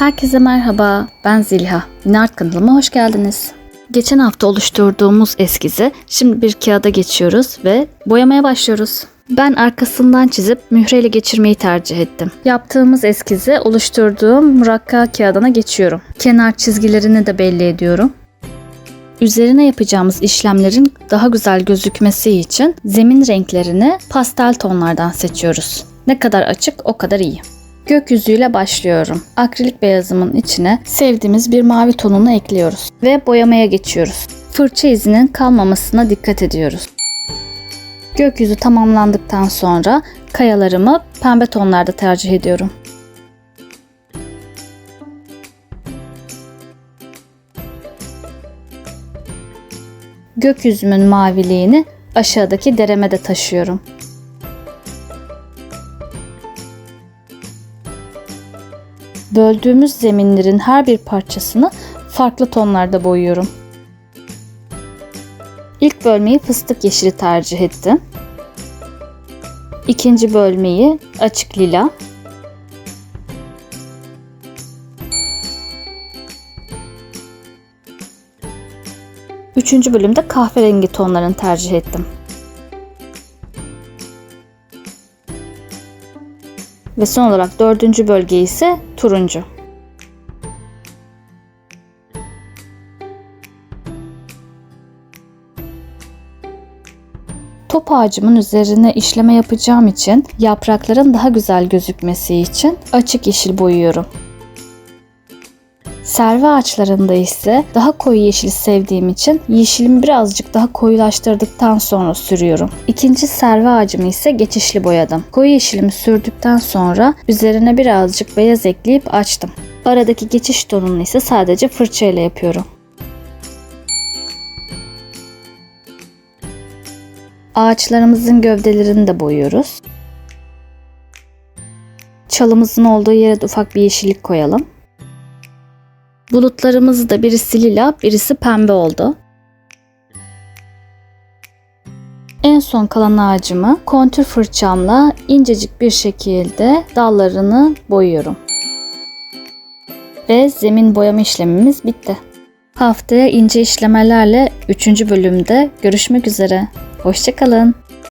Herkese merhaba, ben Zilha. Yine art kanalıma hoş geldiniz. Geçen hafta oluşturduğumuz eskizi şimdi bir kağıda geçiyoruz ve boyamaya başlıyoruz. Ben arkasından çizip mühreyle geçirmeyi tercih ettim. Yaptığımız eskizi oluşturduğum murakka kağıdına geçiyorum. Kenar çizgilerini de belli ediyorum. Üzerine yapacağımız işlemlerin daha güzel gözükmesi için zemin renklerini pastel tonlardan seçiyoruz. Ne kadar açık o kadar iyi. Gökyüzüyle başlıyorum. Akrilik beyazımın içine sevdiğimiz bir mavi tonunu ekliyoruz ve boyamaya geçiyoruz. Fırça izinin kalmamasına dikkat ediyoruz. Gökyüzü tamamlandıktan sonra kayalarımı pembe tonlarda tercih ediyorum. Gökyüzümün maviliğini aşağıdaki dereme de taşıyorum. Böldüğümüz zeminlerin her bir parçasını farklı tonlarda boyuyorum. İlk bölmeyi fıstık yeşili tercih ettim. İkinci bölmeyi açık lila. Üçüncü bölümde kahverengi tonlarını tercih ettim. Ve son olarak dördüncü bölge ise turuncu. Top ağacımın üzerine işleme yapacağım için yaprakların daha güzel gözükmesi için açık yeşil boyuyorum. Serve ağaçlarında ise daha koyu yeşil sevdiğim için yeşilimi birazcık daha koyulaştırdıktan sonra sürüyorum. İkinci serve ağacımı ise geçişli boyadım. Koyu yeşilimi sürdükten sonra üzerine birazcık beyaz ekleyip açtım. Aradaki geçiş tonunu ise sadece fırça ile yapıyorum. Ağaçlarımızın gövdelerini de boyuyoruz. Çalımızın olduğu yere de ufak bir yeşillik koyalım. Bulutlarımız da birisi lila, birisi pembe oldu. En son kalan ağacımı kontür fırçamla incecik bir şekilde dallarını boyuyorum. Ve zemin boyama işlemimiz bitti. Haftaya ince işlemelerle 3. bölümde görüşmek üzere. Hoşçakalın.